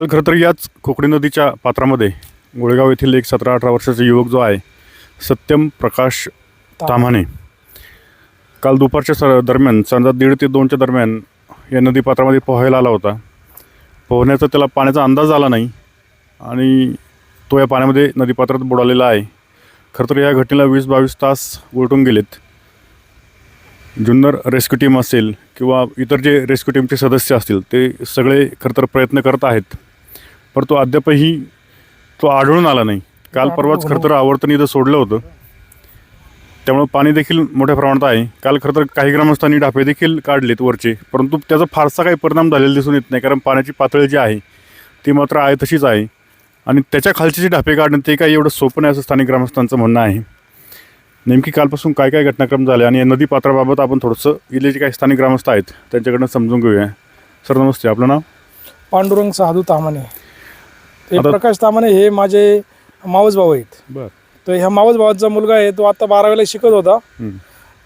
तर खरं तर याच खोकडी नदीच्या पात्रामध्ये गोळेगाव येथील एक सतरा अठरा वर्षाचा युवक जो आहे सत्यम प्रकाश ताम्हाणे काल दुपारच्या स दरम्यान समजा दीड ते दोनच्या दरम्यान या नदी पात्रामध्ये पोहायला आला होता. पोहण्याचा त्याला पाण्याचा अंदाज आला नाही आणि तो या पाण्यामध्ये नदीपात्रात बुडालेला आहे. खरं तर या घटनेला वीस बावीस तास उलटून गेलेत. जुन्नर रेस्क्यू टीम असेल किंवा इतर जे रेस्क्यू टीमचे सदस्य असतील ते सगळे खरं तर प्रयत्न करत आहेत. परंतु अद्यापही तो आढळून आला नाही. काल परवाच खरं तर आवर्तन इथं सोडलं होतं. त्यामुळं पाणी देखील मोठ्या प्रमाणात आहे. काल खरं तर काही ग्रामस्थांनी डापे देखील काढलेत वरचे. परंतु त्याचा फारसा काही परिणाम झालेला दिसून येत नाही. कारण पाण्याची पातळी जी आहे ती मात्र आहे तशीच आहे. आणि त्याच्या खालचे जे डापे काढणं ते काही एवढं सोपं नाही असं स्थानिक ग्रामस्थांचं म्हणणं आहे. नेमकी कालपासून काय काय घटनाक्रम झाले आणि या नदी पात्राबाबत आपण थोडंसं इथले जे काही स्थानिक ग्रामस्थ आहेत त्यांच्याकडनं समजून घेऊया. सर नमस्ते. आपलं नाव? पांडुरंग साधू तामाणे हे आता- प्रकाश तामाणे हे माझे मावस भाऊ आहेत. बरं. तर ह्या मावस भावाचा मुलगा आहे तो आता बारावीला शिकत होता.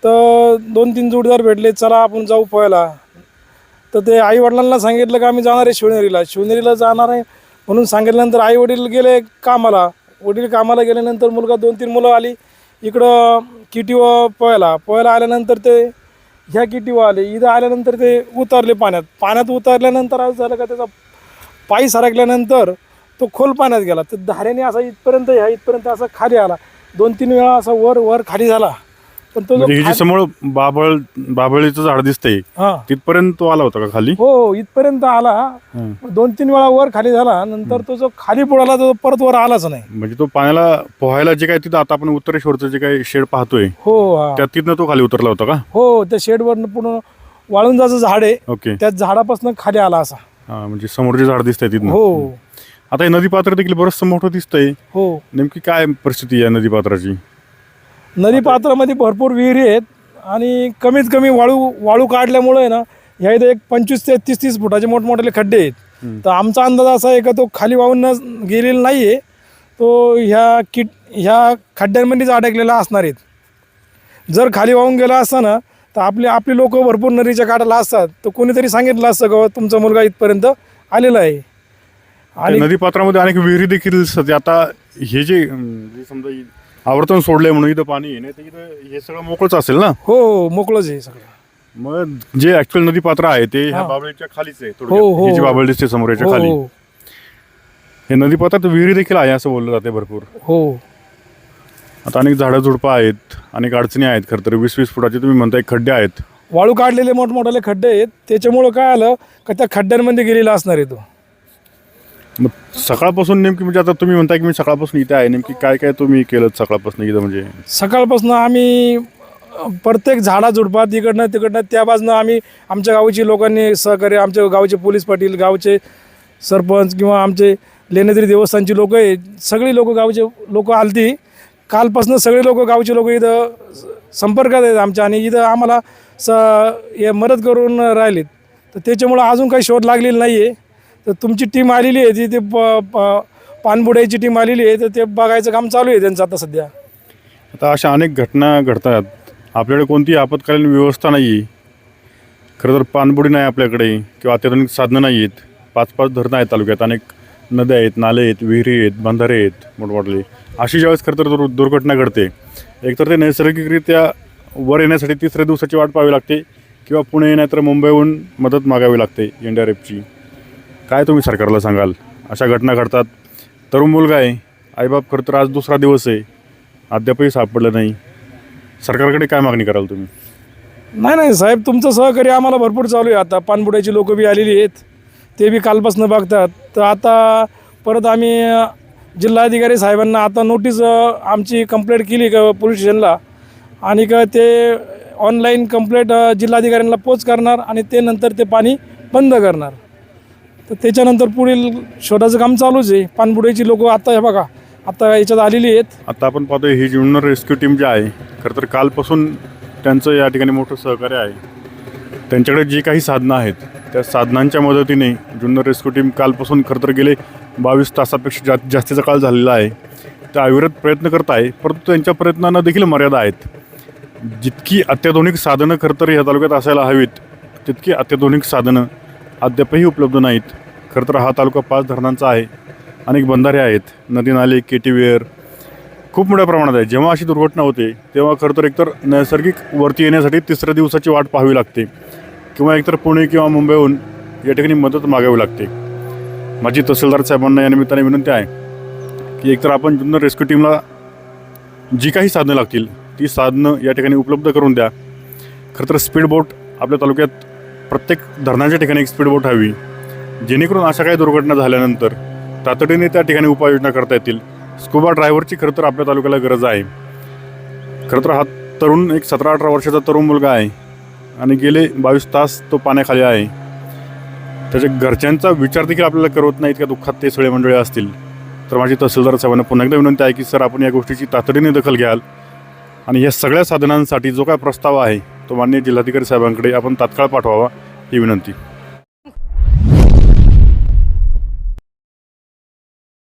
तर दोन तीन जोडीदार भेटले चला आपण जाऊ पोहायला. तर ते आई वडिलांना सांगितलं की आम्ही जाणार आहे शिवनेरीला. शिवनेरीला जाणार आहे म्हणून सांगितल्यानंतर आई वडील गेले कामाला. वडील कामाला गेल्यानंतर मुलगा दोन तीन मुलं आली इकडं किटीवर पोहायला. पोहायला आल्यानंतर ते ह्या किटीवर आले. इथं आल्यानंतर ते उतरले पाण्यात. पाण्यात उतरल्यानंतर असं झालं का त्याचा पायी सरकल्यानंतर तो खोल पाण्यात गेला. तर धाऱ्याने असा इथपर्यंत ह्या इथपर्यंत असा खाली आला. दोन तीन वेळा असा वर वर खाली झाला. पण तो जो म्हणजे ही जी खा- समोर बाभळ बाभळीचं झाड दिसतंय हा. तिथपर्यंत तो आला होता का खाली? हो हो, इथपर्यंत आला. हं. दोन तीन वेळा वर खाली झाला. नंतर तो जो खाली बुडाला तो परत वर आलाच नाही. म्हणजे तो पाण्याला पोहायला जे काय तिथं आता आपण उत्तरेश्वरचं जे काही शेड पाहतोय हो हा. त्या तिथनं तो खाली उतरला होता का? हो त्या शेडवर पूर्ण वाळुंजाचं झाड आहे. ओके. त्या झाडापासून खाली आला असा. हा म्हणजे समोर जे झाड दिसतंय तिथनं. हो. आता हे नदी पात्र देखील बरंचसं मोठं दिसतंय. हो. नेमकी काय परिस्थिती आहे या नदी पात्राची नदी पात्रामध्ये भरपूर विहिरी आहेत आणि कमीत कमी वाळू वाळू काढल्यामुळे आहे ना ह्या इथे एक पंचवीस ते तीस तीस फुटाचे मोठमोठे खड्डे आहेत. तर आमचा अंदाज असा आहे का तो खाली वाहून न गेलेला नाही आहे तो ह्या किट ह्या खड्ड्यांमध्येच अडकलेला असणार आहेत. जर खाली वाहून गेला असता ना तर आपले आपले लोक भरपूर नदीच्या काठाला असतात. तर कोणीतरी सांगितलं असतं का तुमचा मुलगा इथपर्यंत आलेला आहे. आणि नदी पात्रामध्ये अनेक विहिरी देखील दिसतात. आता हे जे अं, जे समजा इ- आवर्तन सोडलंय म्हणून इथं पाणी आहे नाही तर इथं हे सगळं मोकळच असेल ना? हो हो मोकळंच आहे सगळं. मग जे ऍक्च्युअल नदी पात्र आहे ते ह्या हा. बाबळीच्या खालीच आहे थोडक्यात. हो. ही. जी बाबळ दिसते समोर याच्या हो खाली. हो. हे नदी पात्रात विहिरी देखील आहे असं बोललं जाते भरपूर. हो. आता अनेक झाडं झुडपं आहेत अनेक अडचणी आहेत खरं तर वीस वीस फुटाचे तुम्ही म्हणताय खड्डे आहेत. वाळू काढलेले मोठमोठाले खड्डे आहेत त्याच्यामुळं काय आलं का त्या खड्ड्यांमध्ये गेलेला असणार आहे तो. मग सकाळपासून नेमकी म्हणजे आता तुम्ही म्हणताय की मी सकाळपासून इथे आहे. नेमकी काय काय तुम्ही केलं सकाळपासून इथं म्हणजे? सकाळपासून आम्ही प्रत्येक झाडा झुडपात इकडनं तिकडनं त्या बाजूनं आम्ही आमच्या गावची लोकांनी सहकार्य आमच्या गावचे पोलीस पाटील गावचे सरपंच किंवा आमचे लेण्याद्री देवस्थानची लोक आहे. सगळी लोक गावचे लोक आलती. कालपासून सगळे लोक गावचे लोक इथं संपर्कात आहेत आमच्या आणि इथं आम्हाला स हे मदत करून राहिलेत. तर त्याच्यामुळं अजून काही शोध लागलेला नाही आहे तर तुमची टीम आलेली आहे ती ते प प- पाणबुड्याची टीम आलेली आहे तर ते बघायचं काम चालू आहे त्यांचं आता सध्या. आता अशा अनेक घटना घडतात. आपल्याकडे कोणती आपत्कालीन व्यवस्था नाही आहे खरं तर पाणबुडी नाही आपल्याकडे किंवा अत्याधुनिक साधनं नाही आहेत पाच पाच धरणं आहेत तालुक्यात. अनेक नद्या आहेत नाले आहेत विहिरी आहेत बंधारे आहेत मोठमोठले अशी ज्यावेळेस खरं तर दुर्घटना घडते एकतर ते नैसर्गिकरित्या वर येण्यासाठी तिसऱ्या दिवसाची वाट पाहावी लागते किंवा पुणे नाहीतर मुंबईहून मदत मागावी लागते एन डी आर एफची काय तुम्ही सरकारला सांगाल? अशा घटना घडतात. तरुण मुलगा आहे. आईबाप खरं तर आज दुसरा दिवस आहे. अद्यापही सापडलं नाही. सरकारकडे काय मागणी कराल तुम्ही? नाही नाही साहेब तुमचं सहकार्य आम्हाला भरपूर चालू आहे. आता पानबुड्याची लोक बी आलेली आहेत. ते बी कालपासून बघतात. तर आता परत आम्ही जिल्हाधिकारी साहेबांना आता नोटीस आमची कंप्लेंट केली का पोलीस स्टेशनला आणि का ते ऑनलाईन कंप्लेंट जिल्हाधिकाऱ्यांना पोच करणार आणि ते नंतर ते पाणी बंद करणार. तर त्याच्यानंतर पुढील शोधाचं काम चालूच आहे. पानबुड्याची लोक आता हे बघा आता याच्यात आलेली आहेत. आता आपण पाहतोय ही जुन्नर रेस्क्यू टीम जी आहे खरं तर कालपासून त्यांचं या ठिकाणी मोठं सहकार्य आहे. त्यांच्याकडे जी काही साधनं आहेत त्या साधनांच्या मदतीने जुन्नर रेस्क्यू टीम कालपासून खरं तर गेले बावीस तासापेक्षा जा जास्तीचा काळ झालेला आहे. ते अविरत प्रयत्न करत आहे परंतु त्यांच्या प्रयत्नांना देखील मर्यादा आहेत. जितकी अत्याधुनिक साधनं खरं तर ह्या तालुक्यात असायला हवीत तितकी अत्याधुनिक साधनं अद्यापही उपलब्ध नाहीत. खरं तर हा तालुका पाच धरणांचा आहे. अनेक बंधारे आहेत. नदी नाले केटीवेअर खूप मोठ्या प्रमाणात आहे जेव्हा अशी दुर्घटना होते तेव्हा खरं तर एकतर नैसर्गिक वरती येण्यासाठी तिसऱ्या दिवसाची वाट पाहावी लागते. किंवा एकतर पुणे किंवा मुंबईहून या ठिकाणी मदत मागावी लागते. माझी तहसीलदार साहेबांना या निमित्ताने विनंती आहे की एकतर आपण जुन्नर रेस्क्यू टीमला जी काही साधनं लागतील ती साधनं या ठिकाणी उपलब्ध करून द्या. खरं तर स्पीड बोट आपल्या तालुक्यात प्रत्येक धरणाच्या ठिकाणी एक स्पीड बोट हवी. जेणेकरून अशा काही दुर्घटना झाल्यानंतर तातडीने त्या ठिकाणी उपाययोजना करता येतील. स्कुबा ड्रायव्हरची खरं तर आपल्या तालुक्याला गरज आहे. खरं तर हा तरुण एक सतरा अठरा वर्षाचा तरुण मुलगा आहे. आणि गेले बावीस तास तो पाण्याखाली आहे. त्याच्या घरच्यांचा विचार देखील आपल्याला करत नाही इतक्या दुःखात ते सगळे मंडळी असतील? तर माझी तहसीलदार साहेबांना पुन्हा एकदा विनंती आहे की सर आपण या गोष्टीची तातडीने दखल घ्याल. आणि या सगळ्या साधनांसाठी जो काय प्रस्ताव आहे तो माननीय जिल्हाधिकारी साहेबांकडे आपण तात्काळ पाठवावा ही विनंती.